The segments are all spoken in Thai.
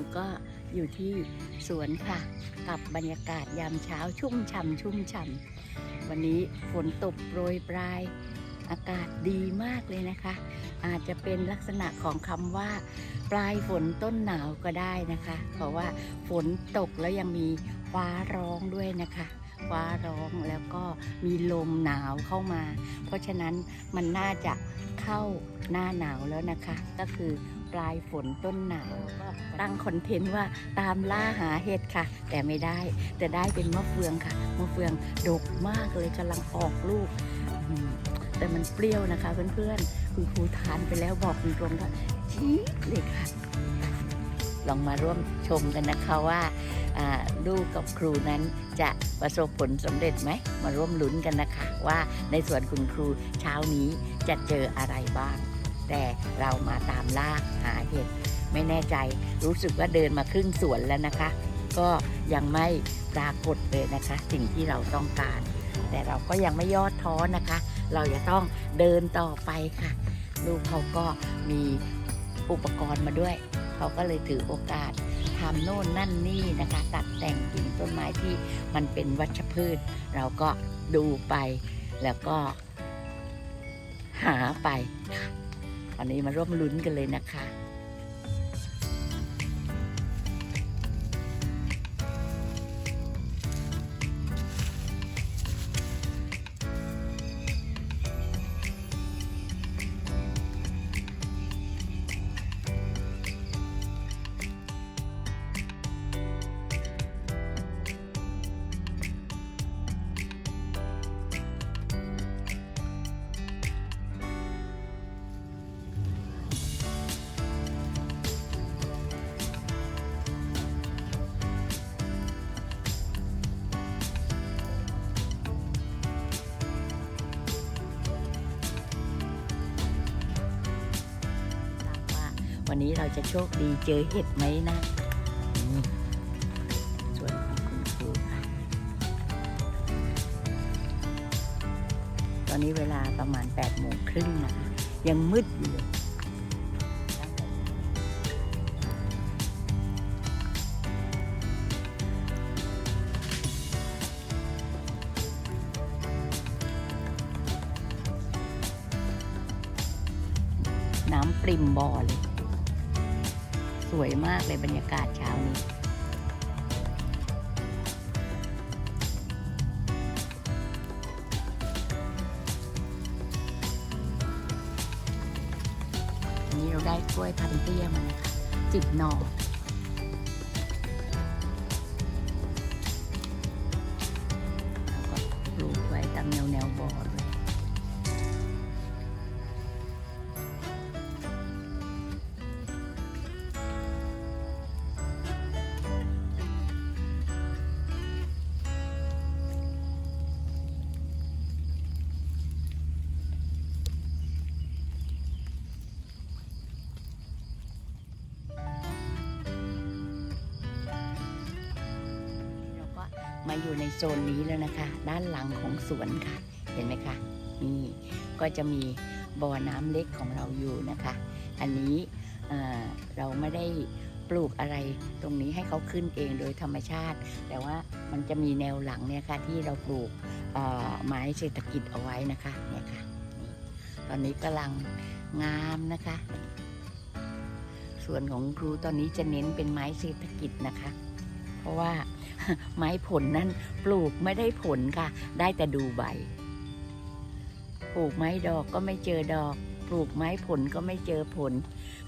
ูก็อยู่ที่สวนค่ะ กับบรรยากาศยามเช้าชุ่มฉ่ำชุ่มฉ่ำวันนี้ฝนตกโปรยปลาย อากาศดีมากเลยนะคะ อาจจะเป็นลักษณะของคำว่า ปลายฝนต้นหนาวก็ได้นะคะ เพราะว่าฝนตกแล้วยังมีฟ้าร้องด้วยนะคะ ฟ้าร้องแล้วก็มีลมหนาวเข้ามา เพราะฉะนั้นมันน่าจะเข้าหน้าหนาวแล้วนะคะ ก็คือปลายฝนต้นหนาวก็ตั้งคอนเทนต์ว่าตามล่าหาเห็ดค่ะ แต่ไม่ได้แต่ได้เป็นมะเฟืองค่ะมะเฟืองดกมากเลยกำลังออกลูก แต่มันเปรี้ยวนะคะเพื่อนๆคุณครูทานไปแล้วบอกตรงๆว่าจี๊ดเลยค่ะ ลองมาร่วมชมกันนะคะว่าลูกกับครูนั้นจะประสบผลสำเร็จไหม มาร่วมลุ้นกันนะคะ ว่าในส่วนคุณครูเช้านี้จะเจออะไรบ้าง แต่เรามาตามล่าหาเห็ดไม่แน่ใจรู้สึกว่าเดินมาครึ่งสวนแล้วนะคะ ก็ยังไม่ปรากฏเลยนะคะ สิ่งที่เราต้องการ แต่เราก็ยังไม่ย่อท้อนะคะ เราจะต้องเดินต่อไปค่ะ ลูกเขาก็มีอุปกรณ์มาด้วย เขาก็เลยถือโอกาสทำโน่นนั่นนี่นะคะ ตัดแต่งกิ่งต้นไม้ที่มันเป็นวัชพืช เราก็ดูไปแล้วก็ หาไปค่ะวันนี้มาร่วมลุ้นกันเลยนะคะ วันนี้เราจะโชคดีเจอเห็ดไหมนะส่วนของคุณครูค่ะ ตอนนี้เวลาประมาณ8โมงครึ่งนะคะยังมืดอยู่เลยน้ำปริมบ่อเลย สวยมากเลยบรรยากาศเช้านี้ อันนี้เราได้กล้วยพันเตี้ยมานะคะจิบหน่อแล้วก็ปลูกไว้ตามแนวแนวบ่อเลย มาอยู่ในโซนนี้แล้วนะคะ ด้านหลังของสวนค่ะ เห็นไหมคะนี่ก็จะมีบ่อน้ำเล็กของเราอยู่นะคะ อันนี้เราไม่ได้ปลูกอะไรตรงนี้ให้เขาขึ้นเองโดยธรรมชาติ แต่ว่ามันจะมีแนวหลังเนี่ยค่ะที่เราปลูกไม้เศรษฐกิจเอาไว้นะคะเนี่ยค่ะตอนนี้กำลังงามนะคะ ส่วนของครูตอนนี้จะเน้นเป็นไม้เศรษฐกิจนะคะ เพราะว่าไม้ผลนั้นปลูกไม่ได้ผลค่ะ ได้แต่ดูใบ ปลูกไม้ดอกก็ไม่เจอดอก ปลูกไม้ผลก็ไม่เจอผล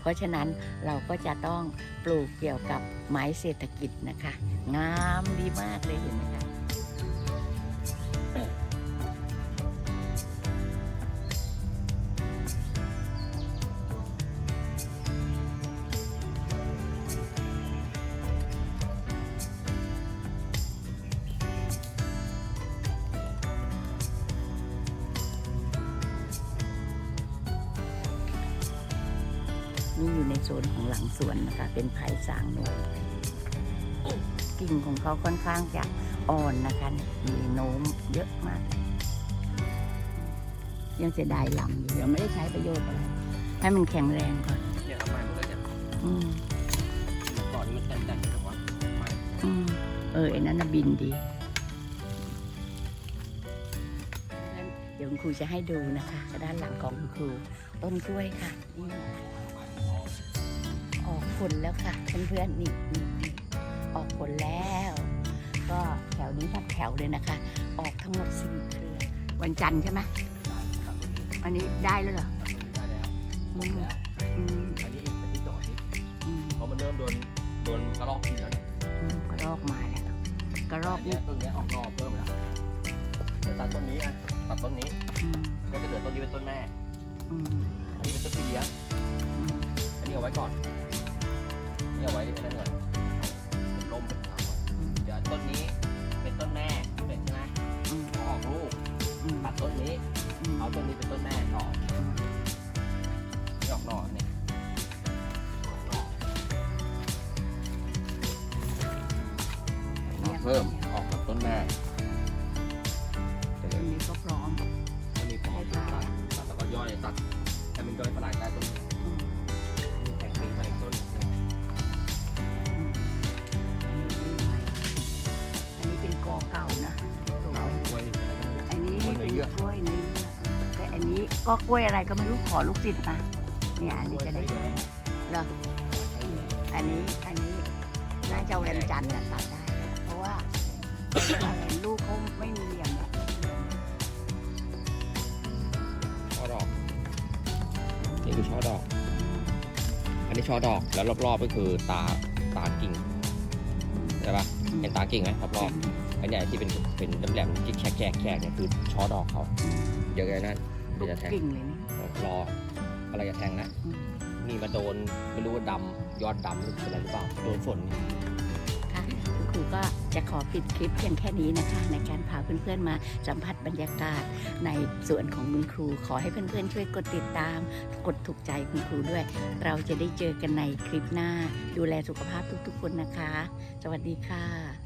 เพราะฉะนั้นเราก็จะต้องปลูกเกี่ยวกับไม้เศรษฐกิจนะคะ งามดีมากเลยเห็นไหมคะ อยู่ในโซนของหลังสวนนะคะ เป็นไผ่สางโนนกิ่งของเขาค่อนข้างจะอ่อนนะคะเนี่ยมีโน้มเยอะมาก ยังเสียดายลำอยู่ยังไม่ได้ใช้ประโยชน์อะไร ให้มันแข็งแรงก่อนเนี่ยเอามามันก็จะอืมก่อนมันอไอ้นั้นนะบินดี เดี๋ยวคุณครูจะให้ดูนะคะ ด้านหลังของคุณครูต้นกล้วยค่ะนี่ ออกผลแล้วค่ะเพื่อนๆนี่นี่นี่ออกผลแล้ว ก็แถวนี้ทับแถวเลยนะคะ ออกทั้งหมดสี่เครือวันจันทร์ใช่ไหมอันนี้ได้แล้วเหรอได้แล้วอืมอืมอันนี้อันนี้ดอกนี้อืมเพราะมันเริ่มโดนโดนกระรอกกินแล้วเนี่ยอืมกระรอกมาแล้วกระรอกเนี้นี่ยต้นเนี้ยออกนอกเพิ่มแล้วเดี๋ยวตัดต้นนี้อะตัดต้นนี้อืมก็จะเหลือต้นนี้เป็นต้นแม่อืมอันนี้เป็นต้นที่เลี้ยงอืมอันนี้เอาไว้ก่อน นี่เอาไว้ในนั้นก่อนเป็นลมเป็นขาก่อนเดี๋ยวต้นนี้เป็นต้นแม่เป็นใช่ไหมอืม ออกลูกอืมตัดต้นนี้ อืมเอาต้นนี้เป็นต้นแม่ต่อดออกนอกเนี่ยออกนอกนอกเพิ่ม ล้วยเป็นเนื้อเยื่อกล้วยเนื้อแต่อันนี้ก็กล้วยอะไรก็ไม่รู้ขอลูกศิษย์มาเนี่ยอันนี้จะได้เหรออันนี้อันนี้น่าจะวันจันทร์น่ะตัดได้ เพราะว่าอะไรลูกเขาไม่มีเหลี่ยมเนี่ยช่อดอกนี่คือช่อดอก อันนี้ช่อดอกแล้วรอบๆก็คือตาตากิ่งใช่ปะเห็นตากิ่งไหมรอบๆ อันเนี้ยที่เป็นเป็นแหลมๆจิ๊กแฉกแฉกแฉกเนี่ยคือช่อดอกเขาเดี๋ยวแกนั่นลูเดี๋ยวกจะแทงกิ่งเลยนี่รออะไรจะแทงนะอืมนี่มาโดนไม่รู้ว่าดำยอดดำหรือเป็นอะไรหรือเปล่าโดนฝนค่ะคุณครูก็จะขอปิดคลิปเพียงแค่นี้นะคะ ในการพาเพื่อนๆมาสัมผัสบรรยากาศในสวนของคุณครู ขอให้เพื่อนๆช่วยกดติดตาม กดถูกใจคุณครูด้วย เราจะได้เจอกันในคลิปหน้า ดูแลสุขภาพทุกๆคนนะคะ สวัสดีค่ะ